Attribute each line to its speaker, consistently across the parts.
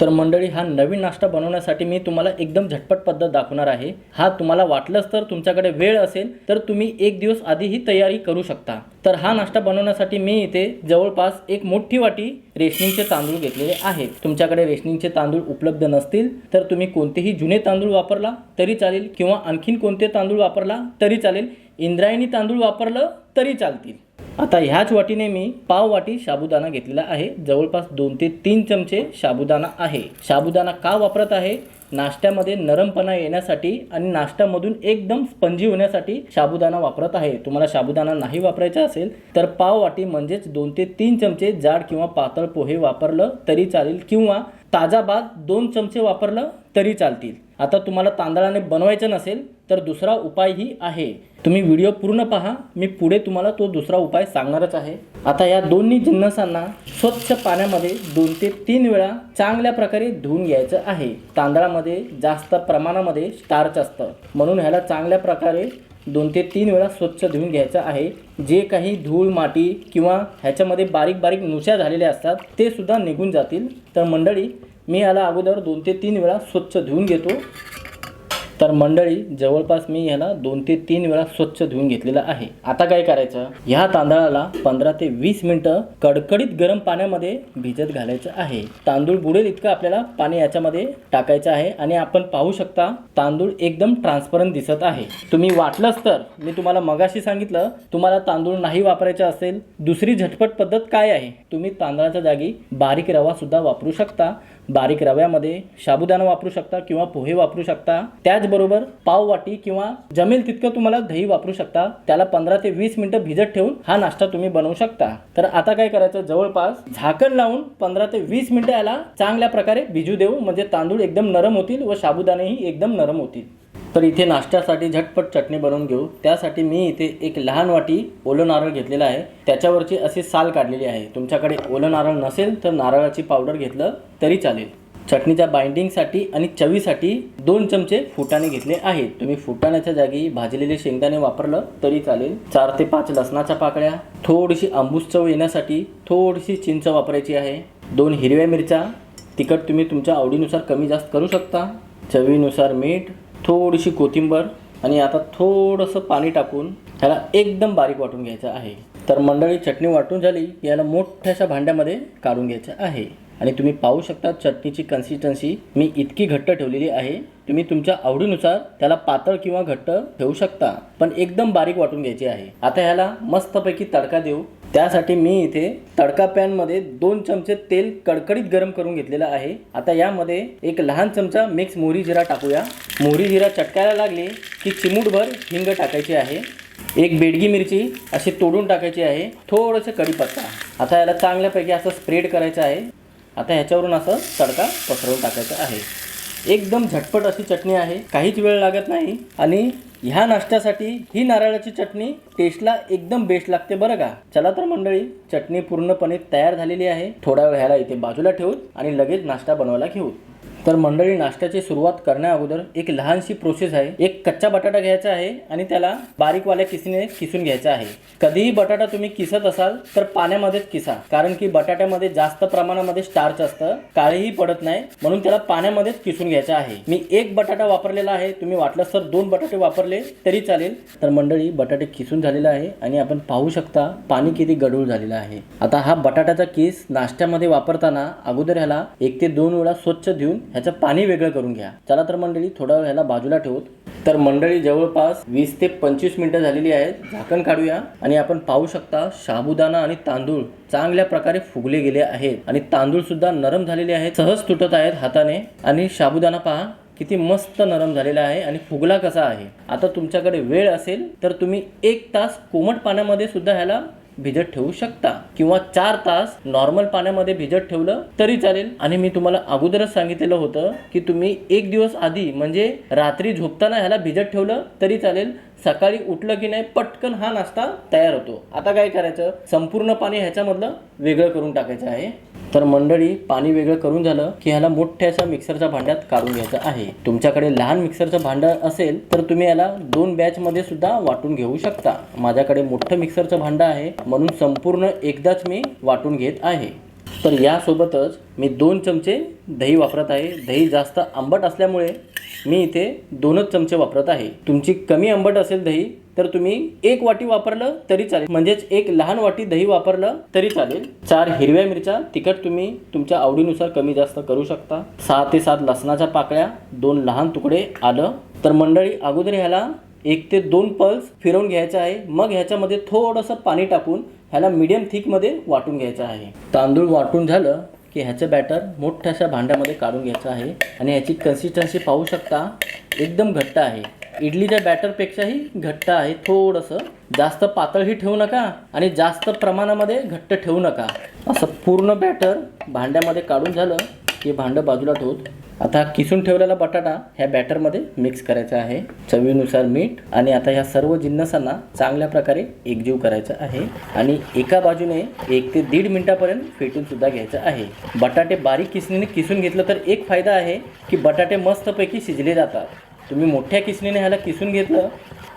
Speaker 1: तर मंडळी हा नवीन नाश्ता बनवण्यासाठी मी तुम्हाला एकदम झटपट पद्धत दाखवणार आहे. हा तुम्हाला वाटलंच तर तुमच्याकडे वेळ असेल तर तुम्ही एक दिवस आधी ही तयारी करू शकता. तर हा नाश्ता बनवण्यासाठी मी इथे जवळपास एक मोठी वाटी रेशनिंगचे तांदूळ घेतलेले आहेत. तुमच्याकडे रेशनिंगचे तांदूळ उपलब्ध नसतील तर तुम्ही कोणतेही जुने तांदूळ वापरला तरी चालेल किंवा आणखीन कोणते तांदूळ वापरला तरी चालेल इंद्रायणी तांदूळ वापरलं तरी चालतील. आता ह्याच वाटीने मी पाव वाटी साबुदाणा घेतलेला आहे. जवळपास दोन ते तीन चमचे साबुदाणा आहे. साबुदाणा का वापरत आहे? नाश्त्यामध्ये नरमपणा येण्यासाठी आणि नाश्त्यामधून एकदम स्पंजी होण्यासाठी साबुदाणा वापरत आहे. तुम्हाला साबुदाणा नाही वापरायचा असेल तर पाव वाटी म्हणजेच दोन ते तीन चमचे जाड किंवा पातळ पोहे वापरलं तरी चालेल किंवा ताजा भात दोन चमचे वापरलं तरी चालतील. आता तुम्हाला तांदळाने बनवायचं नसेल तर दुसरा उपायही आहे. तुम्ही व्हिडिओ पूर्ण पहा मी पुढे तुम्हाला तो दुसरा उपाय सांगणारच आहे. आता या दोन्ही जिन्नसांना स्वच्छ पाण्यामध्ये दोन ते तीन वेळा चांगल्या प्रकारे धुवून घ्यायचं आहे. तांदळामध्ये जास्त प्रमाणामध्ये स्टार्च असतं. म्हणून ह्याला चांगल्या प्रकारे दोन ते तीन वेळा स्वच्छ धुवून घ्यायचं आहे. जे काही धूळ माती किंवा ह्याच्यामध्ये बारीक बारीक नुशा झालेल्या असतात ते सुद्धा निघून जातील. तर मंडळी मी याला अगोदर दोन ते तीन वेळा स्वच्छ धुवून घेतो. तर मंडळी जवळपास मी ह्याला दोन ते तीन वेळा स्वच्छ धुवून घेतलेलं आहे. आता काय करायचं? ह्या तांदळाला पंधरा ते वीस मिनिटं कडकडीत गरम पाण्यामध्ये भिजत घालायचं आहे. तांदूळ बुडेल इतकं आपल्याला पाणी याच्यामध्ये टाकायचं आहे आणि आपण पाहू शकता तांदूळ एकदम ट्रान्सपरंट दिसत आहे. तुम्ही वाटलंच तर मी तुम्हाला मगाशी सांगितलं तुम्हाला तांदूळ नाही वापरायचा असेल दुसरी झटपट पद्धत काय आहे? तुम्ही तांदळाच्या जागी बारीक रवा सुद्धा वापरू शकता. बारीक रव्यामध्ये साबुदाणा वापरू शकता किंवा पोहे वापरू शकता. त्याच त्याचबरोबर पाव वाटी किंवा जमेल तितकं तुम्हाला दही वापरू शकता. त्याला पंधरा ते वीस मिनिटं भिजत ठेवून हा नाश्ता तुम्ही बनवू शकता. तर आता काय करायचं? जवळपास झाकण लावून पंधरा ते वीस मिनिटं याला चांगल्या प्रकारे भिजू देऊ. म्हणजे तांदूळ एकदम नरम होतील व साबुदाणेही एकदम नरम होतील. तर इथे नाश्त्यासाठी झटपट चटणी बनवून घेऊ. त्यासाठी मी इथे एक लहान वाटी ओलं नारळ घेतलेला आहे. त्याच्यावरची अशी साल काढलेली आहे. तुमच्याकडे ओलं नारळ नसेल तर नारळाची पावडर घेतलं तरी चालेल. चटणीच्या बाइंडिंगसाठी आणि चवीसाठी दोन चमचे फुटाणे घेतले आहेत. तुम्ही फुटाण्याच्या जागी भाजलेले शेंगदाणे वापरलं तरी चालेल. चार ते पाच लसणाच्या पाकळ्या थोडीशी आंबूस चव येण्यासाठी थोडीशी चिंच वापरायची आहे. दोन हिरव्या मिरच्या तिखट तुम्ही तुमच्या आवडीनुसार कमी जास्त करू शकता. चवीनुसार मीठ थोडीशी कोथिंबर आणि आता थोडंसं पाणी टाकून ह्याला एकदम बारीक वाटून घ्यायचं आहे. तर मंडळी चटणी वाटून झाली. की याला मोठ्याशा भांड्यामध्ये काढून घ्यायचं आहे. आणि तुम्ही पाहू शकता चटणीची कन्सिस्टन्सी मी इतकी घट्ट ठेवलेली आहे. तुम्ही तुमच्या आवडीनुसार त्याला पातळ किंवा घट्ट ठेवू शकता पण एकदम बारीक वाटून घ्यायची आहे. आता ह्याला मस्तपैकी तडका देऊ. त्यासाठी मी इथे तडका पॅनमध्ये दोन चमचे तेल कडकडीत गरम करून घेतलेलं आहे. आता यामध्ये एक लहान चमचा मिक्स मोहरी जिरा टाकूया. मोहरी जिरा चटकायला लागली की चिमूटभर हिंग टाकायची आहे. एक बेडगी मिरची अशी तोडून टाकायची आहे. थोडंसं कढीपत्ता. आता याला चांगल्यापैकी असं स्प्रेड करायचं आहे. आता ह्याच्यावरून असं तडका पसरवून टाकायचा आहे. एकदम झटपट अशी चटणी आहे. काहीच वेळ लागत नाही. आणि ह्या नाश्त्यासाठी ही नारळाची चटणी टेस्टला एकदम बेस्ट लागते बरं का. चला तर मंडळी चटणी पूर्णपणे तयार झालेली आहे. थोडा वेळ ह्याला इथे बाजूला ठेवून आणि लगेच नाश्ता बनवायला घेऊ. तर मंडळी नाश्त्याची सुरुवात करण्या अगोदर एक लहानशी प्रोसेस आहे. एक कच्चा बटाटा घ्यायचा आहे आणि त्याला बारीकवाल्या किसीने किसून घ्यायचा आहे. कधीही बटाटा तुम्ही किसत असाल तर पाण्यामध्येच किसा कारण की बटाट्यामध्ये जास्त प्रमाणामध्ये स्टार्च असतं काळीही पडत नाही म्हणून त्याला पाण्यामध्येच किसून घ्यायचा आहे. मी एक बटाटा वापरलेला आहे तुम्ही वाटलं तर दोन बटाटे वापरले तरी चालेल. तर मंडळी बटाटे किसून झालेला आहे आणि आपण पाहू शकता पाणी किती गडूळ झालेलं आहे. आता हा बटाट्याचा किस नाश्त्यामध्ये वापरताना अगोदर ह्याला एक ते दोन वेळा स्वच्छ देऊन ह्याचं पाणी वेगळं करून घ्या. चला तर मंडळी थोडा वेळ ह्याला बाजूला ठेवत. तर मंडळी जवळपास वीस ते पंचवीस मिनिटं झालेली आहेत. झाकण काढूया. आणि आपण पाहू शकता साबुदाणा आणि तांदूळ चांगल्या प्रकारे फुगले गेले आहेत. आणि तांदूळ सुद्धा नरम झालेले आहेत. सहज तुटत आहेत हाताने. आणि साबुदाणा पहा किती मस्त नरम झालेला आहे आणि फुगला कसा आहे. आता तुमच्याकडे वेळ असेल तर तुम्ही एक तास कोमट पाण्यामध्ये सुद्धा ह्याला भिजत ठेवू शकता. किंवा चार तास नॉर्मल पाण्यामध्ये भिजत ठेवलं तरी चालेल. आणि मी तुम्हाला अगोदरच सांगितलेलं होतं की तुम्ही एक दिवस आधी म्हणजे रात्री झोपताना ह्याला भिजत ठेवलं तरी चालेल. सकाळी उठलं की नाही पटकन हा नाश्ता तयार होतो. आता काय करायचं? संपूर्ण पाणी ह्याच्यामधलं वेगळं करून टाकायचं आहे. तर मंडळी पाणी वेगळं करून झालं की ह्याला मोठ्याशा मिक्सरच्या भांड्यात काढून घ्यायचं आहे. तुमच्याकडे लहान मिक्सरचं भांडं असेल तर तुम्ही याला दोन बॅचमध्ये सुद्धा वाटून घेऊ शकता. माझ्याकडे मोठं मिक्सरचं भांडं आहे म्हणून संपूर्ण एकदाच मी वाटून घेत आहे. तर यासोबतच मी दोन चमचे दही वापरत आहे. दही जास्त आंबट असल्यामुळे मी इथे दोनच चमचे वापरत आहे. तुमची कमी आंबट असेल दही तर तुम्ही एक वाटी वापरलं तरी चालेल. म्हणजेच एक लहान वाटी दही वापरलं तरी चालेल. चार हिरव्या मिरच्या तिखट तुम्ही तुमच्या आवडीनुसार कमी जास्त करू शकता. सहा ते सात लसणाच्या पाकळ्या दोन लहान तुकडे आलं. तर मंडळी अगोदर ह्याला एक ते दोन पल्स फिरवून घ्यायचा आहे. मग ह्याच्यामध्ये थोडंसं पाणी टाकून ह्याला मीडियम थिकमध्ये वाटून घ्यायचं आहे. तांदूळ वाटून झालं की ह्याचं बॅटर मोठ्याशा भांड्यामध्ये काढून घ्यायचं आहे. आणि ह्याची कन्सिस्टन्सी पाहू शकता एकदम घट्ट आहे. इडलीच्या बॅटरपेक्षाही घट्ट आहे. थोडंसं जास्त पातळही ठेवू नका आणि जास्त प्रमाणामध्ये घट्ट ठेवू नका. असं पूर्ण बॅटर भांड्यामध्ये काढून झालं की भांडं बाजूला ठेवत आता किसून ठेवलेला बटाटा ह्या बॅटरमध्ये मिक्स करायचा आहे. चवीनुसार मीठ आणि आता ह्या सर्व जिन्नसांना चांगल्या प्रकारे एकजीव करायचं आहे. आणि एका बाजूने एक ते दीड मिनिटापर्यंत फेटून सुद्धा घ्यायचं आहे. बटाटे बारीक किसणीने किसून घेतलं तर एक फायदा आहे की बटाटे मस्तपैकी शिजले जातात. तुम्ही मोठ्या किसणीने ह्याला किसून घेतलं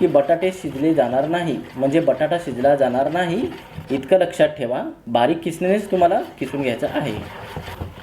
Speaker 1: की बटाटे शिजले जाणार नाही. म्हणजे बटाटा शिजला जाणार नाही. इतकं लक्षात ठेवा. बारीक किसणीनेच तुम्हाला किसून घ्यायचं आहे.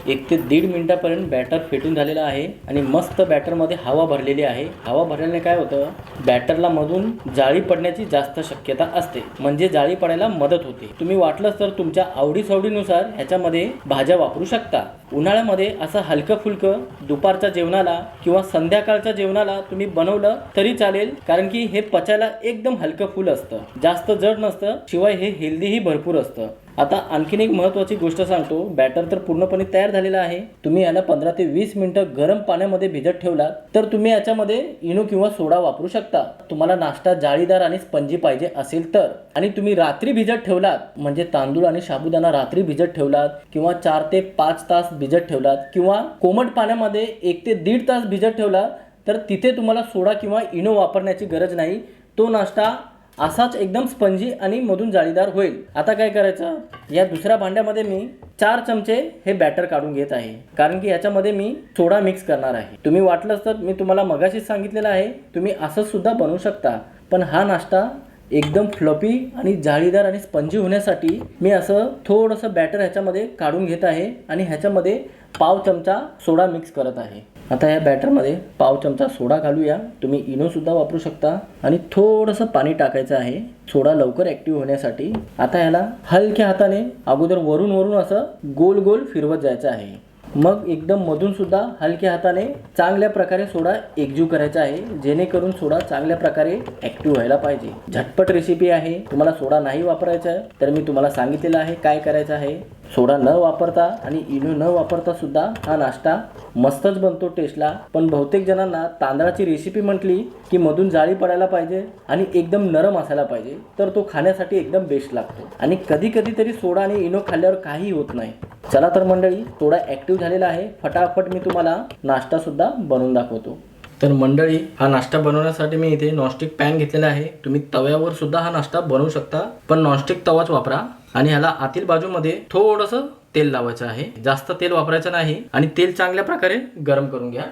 Speaker 1: एक ते दीड मिनटापर्यंत बॅटर फेटून झालेलं आहे आणि मस्त बॅटरमध्ये हवा भरलेली आहे. हवा भरल्याने काय होतं? बॅटरला मधून जाळी पडण्याची जास्त शक्यता असते. म्हणजे जाळी पडायला मदत होते. तुम्ही वाटलंच तर तुमच्या आवडीसवडीनुसार ह्याच्यामध्ये भाज्या वापरू शकता. उन्हाळ्यामध्ये असं हलकं फुलकं दुपारच्या जेवणाला किंवा संध्याकाळच्या जेवणाला तुम्ही बनवलं तरी चालेल कारण की हे पचायला एकदम हलकं फुल असतं. जास्त जड नसतं शिवाय हे हेल्दीही भरपूर असतं. आता आणखीन एक महत्त्वाची गोष्ट सांगतो. बॅटर तर पूर्णपणे तयार झालेला आहे. तुम्ही याला पंधरा ते वीस मिनिटं गरम पाण्यामध्ये भिजत ठेवलात तर तुम्ही याच्यामध्ये इनो किंवा सोडा वापरू शकता. तुम्हाला नाश्ता जाळीदार आणि स्पंजी पाहिजे असेल तर. आणि तुम्ही रात्री भिजत ठेवलात म्हणजे तांदूळ आणि साबुदाणा रात्री भिजत ठेवलात किंवा चार ते पाच तास भिजत ठेवलात किंवा कोमट पाण्यामध्ये एक ते दीड तास भिजत ठेवला तर तिथे तुम्हाला सोडा किंवा इनो वापरण्याची गरज नाही. तो नाश्ता असाच एकदम स्पंजी आणि मधून जाळीदार होईल. आता काय करायचं? या दुसऱ्या भांड्यामध्ये मी चार चमचे हे बॅटर काढून घेत आहे. कारण की याच्यामध्ये मी सोडा मिक्स करणार आहे. तुम्ही वाटलंच तर मी तुम्हाला मगाशीच सांगितलेलं आहे तुम्ही असं सुद्धा बनवू शकता. पण हा नाश्ता एकदम फ्लपी आणि जाळीदार आणि स्पंजी होण्यासाठी मी असं थोडंसं बॅटर ह्याच्यामध्ये काढून घेत आहे आणि ह्याच्यामध्ये पाव चमचा सोडा मिक्स करत आहे. आता या बॅटरमध्ये पाव चमचा सोडा घालूया. तुम्ही इनोसुद्धा वापरू शकता. आणि थोडंसं पाणी टाकायचं आहे. सोडा लवकर ॲक्टिव्ह होण्यासाठी. आता ह्याला हलक्या हाताने अगोदर वरून वरून असं गोल गोल फिरवत जायचं आहे. मग एकदम मधून सुद्धा हलक्या हाताने चांगल्या प्रकारे सोडा एकजीव करायचा आहे. जेणेकरून सोडा चांगल्या प्रकारे ॲक्टिव्ह व्हायला पाहिजे. झटपट रेसिपी आहे. तुम्हाला सोडा नाही वापरायचा आहे तर मी तुम्हाला सांगितलेलं आहे काय करायचं आहे. सोडा न वापरता आणि इनो न वापरता सुद्धा हा नाश्ता मस्तच बनतो टेस्टला. पण बहुतेक जणांना तांदळाची रेसिपी म्हटली की मधून जाळी पडायला पाहिजे आणि एकदम नरम असायला पाहिजे तर तो खाण्यासाठी एकदम बेस्ट लागतो. आणि कधी कधी तरी सोडा आणि इनो खाल्ल्यावर काही होत नाही. चला तर मंडळी थोडा ॲक्टिव्ह झालेला आहे. फटाफट मी तुम्हाला नाश्ता सुद्धा बनवून दाखवतो. तर मंडळी हा नाश्ता बनवण्यासाठी मी इथे नॉनस्टिक पॅन घेतलेला आहे. तुम्ही तव्यावर सुद्धा हा नाश्ता बनवू शकता पण नॉनस्टिक तवाच वापरा. आणि ह्याला आतील बाजूमध्ये थोडंसं तेल लावायचं आहे. जास्त तेल वापरायचं नाही आणि तेल चांगल्या प्रकारे गरम करून घ्या.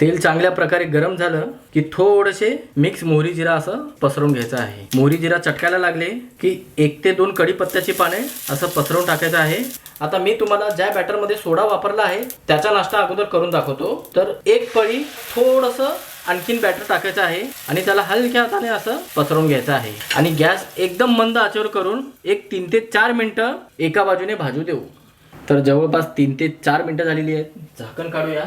Speaker 1: तेल चांगल्या प्रकारे गरम झालं की थोडेसे मिक्स मोहरी जिरा असं पसरवून घ्यायचं आहे. मोहरी जिरा चटकायला लागले की एक ते दोन कढीपत्त्याची पाने असं पसरवून टाकायचं आहे. आता मी तुम्हाला ज्या बॅटरमध्ये सोडा वापरला आहे त्याचा नाश्ता अगोदर करून दाखवतो. तर एक पळी थोडंसं आणखीन बॅटर टाकायचं आहे आणि त्याला हलक्या हाताने असं पसरवून घ्यायचं आहे. आणि गॅस एकदम मंद आचेवर करून एक तीन ते चार मिनटं एका बाजूने भाजू देऊ. तर जवळपास तीन ते चार मिनटं झालेली आहेत. झाकण काढूया.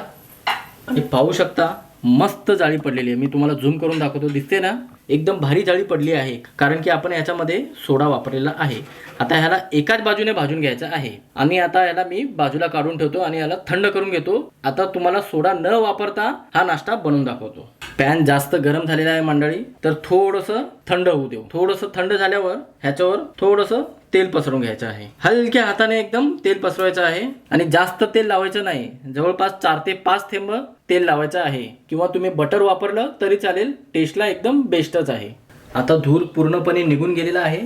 Speaker 1: आणि पाहू शकता मस्त जाळी पडलेली आहे. मी तुम्हाला झूम करून दाखवतो. दिसते ना? एकदम भारी जाळी पडली आहे कारण की आपण याच्यामध्ये सोडा वापरलेला आहे. आता ह्याला एकाच बाजूने भाजून घ्यायचं आहे. आणि आता याला मी बाजूला काढून ठेवतो आणि याला थंड करून घेतो. आता तुम्हाला सोडा न वापरता हा नाश्ता बनवून दाखवतो. पॅन जास्त गरम झालेला आहे मंडळी. तर थोडंसं थंड होऊ देऊ. थोडंसं थंड झाल्यावर ह्याच्यावर थोडंसं तेल पसरवून घ्यायचं आहे. हलक्या हाताने एकदम तेल पसरवायचं आहे आणि जास्त तेल लावायचं नाही. जवळपास चार ते पाच थेंब तेल लावायचं आहे. किंवा तुम्ही बटर वापरलं तरी चालेल टेस्टला एकदम बेस्टच आहे. आता धूर पूर्णपणे निघून गेलेला आहे.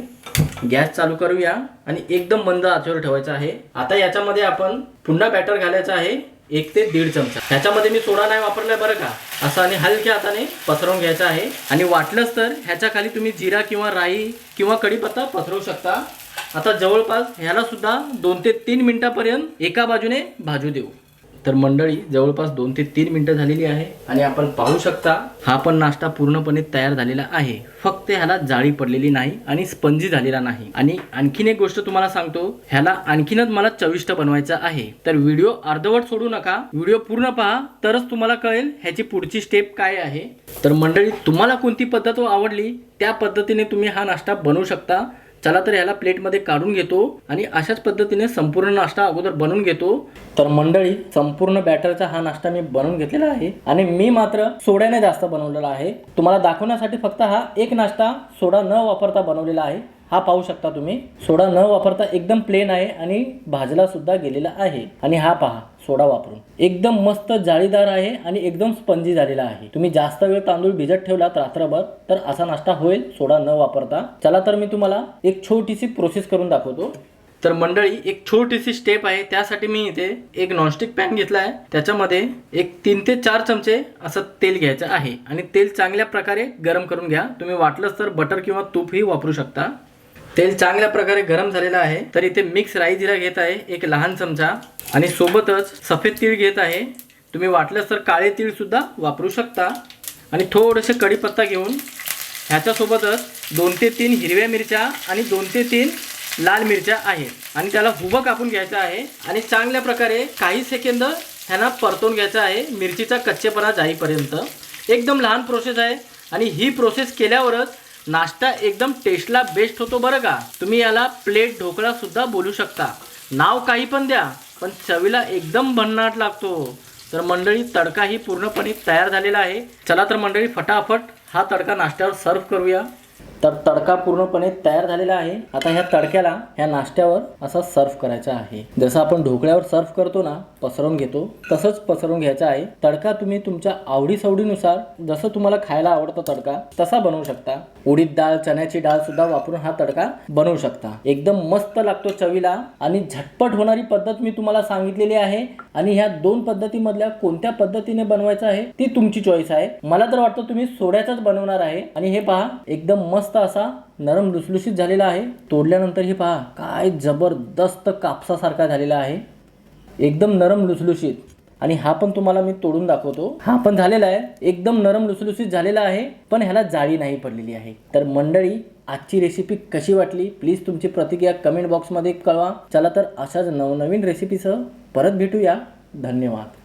Speaker 1: गॅस चालू करूया आणि एकदम मंद आचेवर ठेवायचा आहे. आता याच्यामध्ये आपण पुन्हा बॅटर घालायचं आहे एक ते दीड चमचा. ह्याच्यामध्ये मी सोडा नाही वापरलाय बरं का? असं आणि हलक्या हाताने पसरवून घ्यायचं आहे. आणि वाटलंच तर ह्याच्या खाली तुम्ही जिरा किंवा राई किंवा कढीपत्ता पसरवू शकता. आता जवळपास ह्याला सुद्धा दोन ते तीन मिनिटापर्यंत एका बाजूने भाजू देऊ. तर मंडळी जवळपास दोन ते तीन मिनटं झालेली आहे आणि आपण पाहू शकता हा पण नाश्ता पूर्णपणे तयार झालेला आहे. फक्त ह्याला जाळी पडलेली नाही आणि स्पंजी झालेला नाही. आणि आणखीन एक गोष्ट तुम्हाला सांगतो ह्याला आणखीनच मला चविष्ट बनवायचा आहे. तर व्हिडिओ अर्धवट सोडू नका व्हिडिओ पूर्ण पहा तरच तुम्हाला कळेल ह्याची पुढची स्टेप काय आहे. तर मंडळी तुम्हाला कोणती पद्धत आवडली त्या पद्धतीने तुम्ही हा नाश्ता बनवू शकता. चला तर ह्याला प्लेटमध्ये काढून घेतो आणि अशाच पद्धतीने संपूर्ण नाश्ता अगोदर बनवून घेतो. तर मंडळी संपूर्ण बॅटरचा हा नाश्ता मी बनवून घेतलेला आहे आणि मी मात्र सोड्याने जास्त बनवलेला आहे. तुम्हाला दाखवण्यासाठी फक्त हा एक नाश्ता सोडा न वापरता बनवलेला आहे. हा पाहू शकता तुम्ही. सोडा न वापरता एकदम प्लेन आहे आणि भाजला सुद्धा गेलेला आहे. आणि हा पहा. सोडा वापरून. एकदम मस्त जाळीदार आहे आणि एकदम स्पंजी झालेला आहे. तुम्ही जास्त वेळ तांदूळ भिजत ठेवलात रात्रभर तर असा नाश्ता होईल सोडा न वापरता. चला तर मी तुम्हाला एक छोटीशी प्रोसेस करून दाखवतो. तर मंडळी एक छोटीशी स्टेप आहे. त्यासाठी मी इथे एक नॉनस्टिक पॅन घेतला आहे. त्याच्यामध्ये एक तीन ते चार चमचे असं तेल घ्यायचं आहे. आणि तेल चांगल्या प्रकारे गरम करून घ्या. तुम्ही वाटलंच तर बटर किंवा तूपही वापरू शकता. तेल चांगल्या प्रकारे गरम झालेलं आहे. तर इथे मिक्स राई जिरा घेत आहे. एक लहान चमचा. आणि सोबतच सफेद तीळ घेत आहे. तुम्ही वाटलंच तर काळे तीळसुद्धा वापरू शकता. आणि थोडंसं कढीपत्ता घेऊन ह्याच्यासोबतच दोन ते तीन हिरव्या मिरच्या आणि दोन ते तीन लाल मिरच्या आहेत आणि त्याला हुबं कापून घ्यायचं आहे. आणि चांगल्या प्रकारे काही सेकंद ह्यांना परतून घ्यायचं आहे. मिरचीचा कच्चेपणा जाईपर्यंत. एकदम लहान प्रोसेस आहे. आणि ही प्रोसेस केल्यावरच नाश्ता एकदम टेस्टला बेस्ट होतो बरं का. तुम्ही याला प्लेट ढोकळासुद्धा बोलू शकता. नाव काही पण द्या. पण चवीला एकदम भन्नाट लागतो. तर मंडळी तडका ही पूर्णपणे तयार झालेला आहे. चला तर मंडळी फटाफट हा तडका नाश्त्यावर सर्व करूया. तर तडका पूर्णपणे तयार झालेला आहे. आता ह्या तडक्याला ह्या नाश्त्यावर असा सर्व करायचा आहे. जसं आपण ढोकळ्यावर सर्व करतो ना पसरवून घेतो तसंच पसरवून घ्यायचा आहे. तडका तुम्ही तुमच्या आवडीसवडीनुसार जसं तुम्हाला खायला आवडतो तडका तसा बनवू शकता. उडीद डाळ चण्याची डाळ सुद्धा वापरून हा तडका बनवू शकता. एकदम मस्त लागतो चवीला आणि झटपट होणारी पद्धत मी तुम्हाला सांगितलेली आहे. आणि ह्या दोन पद्धतीमधल्या कोणत्या पद्धतीने बनवायचं आहे ती तुमची चॉईस आहे. मला तर वाटतं तुम्ही सोड्याचाच बनवणार आहे. आणि हे पहा एकदम मस्त असा नरम लुसलुशीत झालेला आहे. तोडल्यानंतर हे पहा काय जबरदस्त कापसासारखा झालेला आहे. एकदम नरम लुसलुशीत. आणि हा पण तुम्हाला मी तोडून दाखवतो. हा पण झालेला आहे. एकदम नरम लुसलुशीत झालेला आहे पण ह्याला जाळी नाही पडलेली आहे. तर मंडळी आजची रेसिपी कशी वाटली? प्लीज तुमची प्रतिक्रिया कमेंट बॉक्समध्ये कळवा. चला तर अशाच नवनवीन रेसिपीसह परत भेटूया. धन्यवाद.